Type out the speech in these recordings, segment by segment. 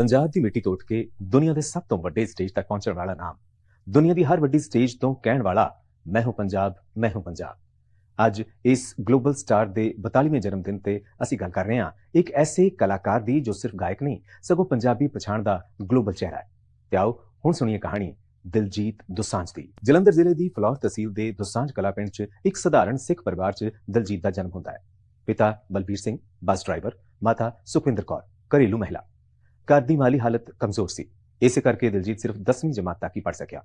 ਪੰਜਾਬ ਦੀ ਮਿੱਟੀ ਤੋਂ ਉੱਠ ਕੇ ਦੁਨੀਆ ਦੇ ਸਭ ਤੋਂ ਵੱਡੇ ਸਟੇਜ ਤੱਕ ਪਹੁੰਚਣ ਵਾਲਾ ਨਾਮ, ਦੁਨੀਆ ਦੀ ਹਰ ਵੱਡੀ ਸਟੇਜ ਤੋਂ ਕਹਿਣ ਵਾਲਾ ਮੈਂ ਹੂੰ ਪੰਜਾਬ, ਮੈਂ ਹੂੰ ਪੰਜਾਬ। ਅੱਜ ਇਸ ਗਲੋਬਲ ਸਟਾਰ ਦੇ 42ਵੇਂ ਜਨਮ ਦਿਨ ਤੇ ਅਸੀਂ ਗੱਲ ਕਰ ਰਹੇ ਹਾਂ ਇੱਕ ਐਸੇ ਕਲਾਕਾਰ ਦੀ ਜੋ ਸਿਰਫ ਗਾਇਕ ਨਹੀਂ, ਸਗੋਂ ਪੰਜਾਬੀ ਪਛਾਣ ਦਾ ਗਲੋਬਲ ਚਿਹਰਾ ਹੈ। ਤੇ ਆਓ ਹੁਣ ਸੁਣੀਏ ਕਹਾਣੀ ਦਿਲਜੀਤ ਦੋਸਾਂਝ ਦੀ। ਜਲੰਧਰ ਜ਼ਿਲ੍ਹੇ ਦੀ ਫਲੌਰ ਤਹਿਸੀਲ ਦੇ ਦੁਸਾਂਝ ਕਲਾ ਪਿੰਡ 'ਚ ਇੱਕ ਸਧਾਰਨ ਸਿੱਖ ਪਰਿਵਾਰ 'ਚ ਦਿਲਜੀਤ ਦਾ ਜਨਮ ਹੁੰਦਾ ਹੈ। ਪਿਤਾ ਬਲਬੀਰ ਸਿੰਘ, ਬੱਸ ਡਰਾਈਵਰ, ਮਾਤਾ ਸੁਖਵਿੰਦਰ ਕੌਰ, ਘਰੇਲੂ ਮਹਿਲਾ। ਘਰ ਦੀ ਮਾਲੀ ਹਾਲਤ ਕਮਜ਼ੋਰ ਸੀ ਇਸੇ ਕਰਕੇ ਦਿਲਜੀਤ ਸਿਰਫ 10ਵੀਂ ਜਮਾਤ ਤੱਕ ਹੀ ਪੜ ਸਕਿਆ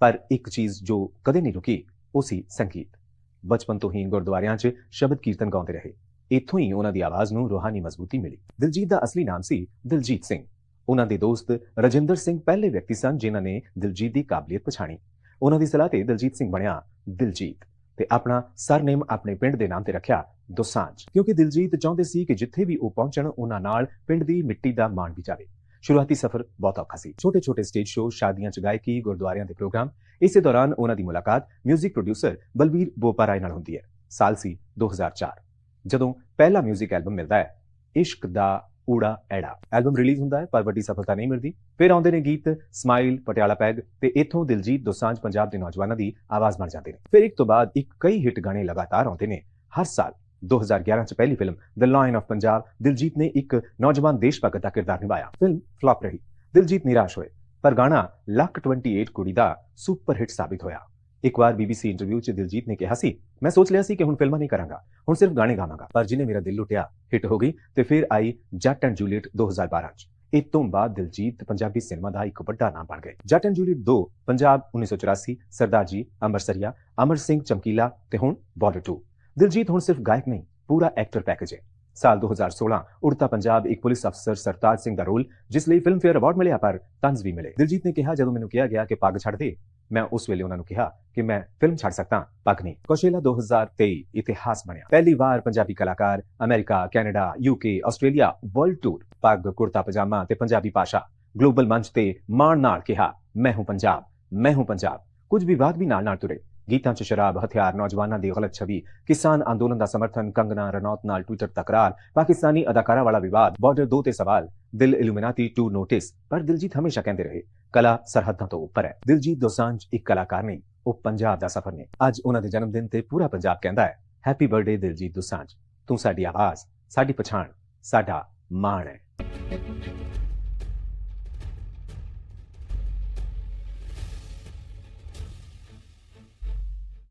ਪਰ ਇੱਕ ਚੀਜ਼ ਜੋ ਕਦੇ ਨਹੀਂ ਰੁਕੀ ਉਹ ਸੀ ਸੰਗੀਤ ਬਚਪਨ ਤੋਂ ਹੀ ਗੁਰਦੁਆਰਿਆਂ 'ਚ ਸ਼ਬਦ ਕੀਰਤਨ ਗਾਉਂਦੇ ਰਹੇ ਇੱਥੋਂ ਹੀ ਉਹਨਾਂ ਦੀ ਆਵਾਜ਼ ਨੂੰ ਰੂਹਾਨੀ ਮਜ਼ਬੂਤੀ ਮਿਲੀ ਦਿਲਜੀਤ ਦਾ ਅਸਲੀ ਨਾਮ ਸੀ ਦਿਲਜੀਤ ਸਿੰਘ ਉਹਨਾਂ ਦੇ ਦੋਸਤ ਰਜਿੰਦਰ ਸਿੰਘ ਪਹਿਲੇ ਵਿਅਕਤੀ ਸਨ ਜਿਨ੍ਹਾਂ ਨੇ ਦਿਲਜੀਤ ਦੀ ਕਾਬਲੀਅਤ ਪਛਾਣੀ ਉਹਨਾਂ ਦੀ ਸਲਾਹ ਤੇ ਦਿਲਜੀਤ ਸਿੰਘ ਬਣਿਆ ਦਿਲਜੀਤ ਤੇ ਆਪਣਾ ਸਰਨੇਮ ਆਪਣੇ ਪਿੰਡ ਦੇ ਨਾਮ ਤੇ ਰੱਖਿਆ ਦੋਸਾਂਝ ਕਿਉਂਕਿ ਦਿਲਜੀਤ ਚਾਹੁੰਦੇ ਸੀ ਕਿ ਜਿੱਥੇ ਵੀ ਉਹ ਪਹੁੰਚਣ ਉਹਨਾਂ ਨਾਲ ਪਿੰਡ ਦੀ ਮਿੱਟੀ ਦਾ ਮਾਣ ਵੀ ਜਾਵੇ ਸ਼ੁਰੂਆਤੀ ਸਫ਼ਰ ਬਹੁਤ ਔਖਾ ਸੀ ਛੋਟੇ-ਛੋਟੇ ਸਟੇਜ ਸ਼ੋਅ ਸ਼ਾਦੀਆਂ 'ਚ ਗਾਇਕੀ ਗੁਰਦੁਆਰਿਆਂ ਦੇ ਪ੍ਰੋਗਰਾਮ ਇਸੇ ਦੌਰਾਨ ਉਹਨਾਂ ਦੀ ਮੁਲਾਕਾਤ 뮤직 ਪ੍ਰੋਡਿਊਸਰ ਬਲਵੀਰ ਬੋਪਾਰਾਏ ਨਾਲ ਹੁੰਦੀ ਹੈ ਸਾਲ ਸੀ 2004 ਜਦੋਂ ਪਹਿਲਾ 뮤직 ਐਲਬਮ ਮਿਲਦਾ ਹੈ ਇਸ਼ਕ ਦਾ ਊੜਾ ਐੜਾ। ਐਲਬਮ ਰਿਲੀਜ਼ ਹੁੰਦਾ ਹੈ, ਪਰ ਵੱਡੀ ਸਫਲਤਾ ਨਹੀਂ ਮਿਲਦੀ। ਫਿਰ ਆਉਂਦੇ ਨੇ ਗੀਤ ਸਮਾਈਲ, ਪਟਿਆਲਾ ਪੈਗ ਤੇ ਇੱਥੋਂ ਦਿਲਜੀਤ ਦੋਸਾਂਝ ਪੰਜਾਬ ਦੇ ਨੌਜਵਾਨਾਂ ਦੀ ਆਵਾਜ਼ ਬਣ ਜਾਂਦੇ ਨੇ। ਫਿਰ ਇੱਕ ਤੋਂ ਬਾਅਦ ਇੱਕ ਕਈ ਹਿੱਟ ਗਾਣੇ ਲਗਾਤਾਰ ਆਉਂਦੇ ਨੇ। ਹਰ ਸਾਲ 2011 ਚ ਪਹਿਲੀ film the lion of Punjab Diljit ਨੇ ਇੱਕ ਨੌਜਵਾਨ ਦੇਸ਼ ਭਗਤ ਦਾ ਕਿਰਦਾਰ ਨਿਭਾਇਆ। ਫਿਲਮ ਫਲॉप ਰਹੀ। ਦਿਲਜੀਤ ਨਿਰਾਸ਼ ਹੋਏ, ਪਰ ਗਾਣਾ ਲੱਕ 28 ਕੁੜੀ ਦਾ ਸੁਪਰ ਹਿੱਟ ਸਾਬਿਤ ਹੋਇਆ। ਇੱਕ ਵਾਰ BBC ਇੰਟਰਵਿਊ 'ਚ ਦਿਲਜੀਤ ਨੇ ਕਿਹਾ ਸੀ, ਮੈਂ ਸੋਚ ਲਿਆ ਸੀ ਕਿ ਹੁਣ ਫਿਲਮਾਂ ਨਹੀਂ ਕਰਾਂਗਾ, ਹੁਣ ਸਿਰਫ ਗਾਣੇ ਗਾਵਾਂਗਾ, ਪਰ ਜਿਹਨੇ ਮੇਰਾ ਦਿਲ ਲੁੱਟਿਆ, ਹਿੱਟ ਹੋ ਗਈ ਤੇ ਫਿਰ ਆਈ ਜੱਟ ਐਂਡ ਜੂਲੀਅਟ 2012 'ਚ। ਇਸ ਤੋਂ ਬਾਅਦ ਦਿਲਜੀਤ ਪੰਜਾਬੀ ਸਿਨੇਮਾ ਦਾ ਇੱਕ ਵੱਡਾ ਨਾਮ ਬਣ ਗਏ। ਜੱਟ ਐਂਡ ਜੂਲੀਅਟ 2 ਪੰਜਾਬ 1984 ਸਰਦਾਰ ਜੀ ਅੰਮ੍ਰਿਤਸਰੀਆ ਅਮਰ ਸਿੰਘ ਚਮਕੀਲਾ ਤੇ ਹੁਣ ਬਾਰਡਰ 2 ਦਿਲਜੀਤ ਹੁਣ ਸਿਰਫ ਗਾਇਕ ਨਹੀਂ, ਪੂਰਾ ਐਕਟਰ ਪੈਕੇਜ ਹੈ। ਸਾਲ 2016 ਉੜਤਾ ਪੰਜਾਬ ਇੱਕ ਪੁਲਿਸ ਅਫਸਰ ਸਰਤਾਜ ਸਿੰਘ ਦਾ ਰੋਲ, ਜਿਸ ਲਈ ਫਿਲਮ ਫੇਅਰ ਅਵਾਰਡ ਮਿਲਿਆ ਪਰ ਤੰਜ਼ ਵੀ ਮਿਲੇ। ਦਿਲਜੀਤ ਨੇ ਕਿਹਾ, ਜਦੋਂ ਮੈਨੂੰ ਕਿਹਾ ਗਿਆ ਕਿ ਪੱਗ ਛੱਡ ਦੇ ਮੈਂ ਉਸ ਵੇਲੇ ਉਹਨਾਂ ਨੂੰ ਕਿਹਾ ਕਿ ਮੈਂ ਫਿਲਮ ਛੱਡ ਸਕਦਾ, ਪੱਗ ਨਹੀਂ। ਕੋਸ਼ੇਲਾ 2023 ਇਤਿਹਾਸ ਬਣਿਆ। ਪਹਿਲੀ ਵਾਰ ਪੰਜਾਬੀ ਕਲਾਕਾਰ America, Canada UK Australia world tour ਪੱਗ ਕੁਰਤਾ ਪਜਾਮਾ ਤੇ ਪੰਜਾਬੀ ਭਾਸ਼ਾ ਗਲੋਬਲ ਮੰਚ ਤੇ ਮਾਣ ਨਾਲ ਕਿਹਾ, ਮੈਂ ਹੂੰ ਪੰਜਾਬ, ਮੈਂ ਹੂੰ ਪੰਜਾਬ। ਕੁਝ ਵਿਵਾਦ ਵੀ ਨਾਲ ਨਾਲ ਤੁਰੇ। ਗੀਤਾਂ 'ਚ ਸ਼ਰਾਬ, ਹਥਿਆਰ, ਨੌਜਵਾਨਾਂ ਦੀ ਗਲਤ ਛਵੀ, ਕਿਸਾਨ ਅੰਦੋਲਨ ਦਾ ਸਮਰਥਨ, ਕੰਗਨਾ ਰਣੌਤ ਨਾਲ ਟਵਿੱਟਰ ਤਕਰਾਰ, ਪਾਕਿਸਤਾਨੀ ਅਦਾਕਾਰਾ ਵਾਲਾ ਵਿਵਾਦ ਬਾਰਡਰ 2 ਤੇ ਸਵਾਲ, ਦਿਲ ਇਲੂਮੀਨਾਟੀ 2 ਨੋਟਿਸ ਪਰ ਦਿਲਜੀਤ ਹਮੇਸ਼ਾ ਕਹਿੰਦੇ ਰਹੇ ਕਲਾ ਸਰਹੱਦਾਂ ਤੋਂ ਉੱਪਰ ਹੈ। ਦਿਲਜੀਤ ਦੋਸਾਂਝ, ਇੱਕ ਕਲਾਕਾਰ ਨਹੀਂ ਉਹ ਪੰਜਾਬ ਦਾ ਸਫ਼ਰ ਨੇ। ਅੱਜ ਉਹਨਾਂ ਦੇ ਜਨਮ ਦਿਨ ਤੇ ਪੂਰਾ ਪੰਜਾਬ ਕਹਿੰਦਾ ਹੈ ਹੈਪੀ ਬਰਥਡੇ ਦਿਲਜੀਤ ਦੋਸਾਂਝ। ਤੂੰ ਸਾਡੀ ਆਵਾਜ਼, ਸਾਡੀ ਪਛਾਣ, ਸਾਡਾ ਮਾਣ ਹੈ।